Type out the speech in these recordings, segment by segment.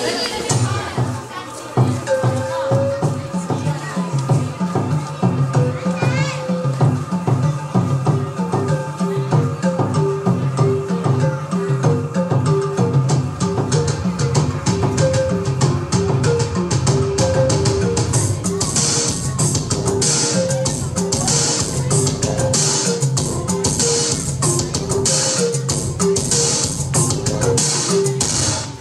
谢谢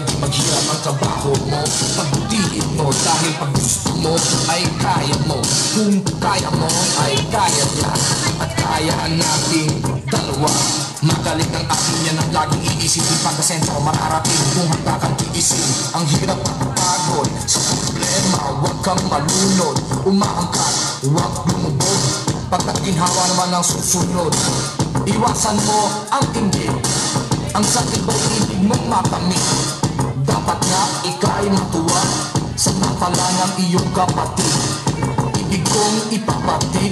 tayo di maghirap ang trabaho mo. Pagbutihin mo dahil pag gusto mo ay kaya mo. Kung kaya mo ay kaya niya. At kaya nating dalawa. Magalit ng akin yan ang laging iisipin. Pagkasensya ko mararating kung handa kang tiisin Ang hirap at pagod sa problema Huwag kang malunod, umaangkat, huwag lumubog Pagkat ginhawa naman ang susunod Iwasan mo ang inggit Ang sakit ba'y ibig mong makamit Dapat nga ika'y matuwa Sa napala ng iyong kapatid. Ibig kong ipapatid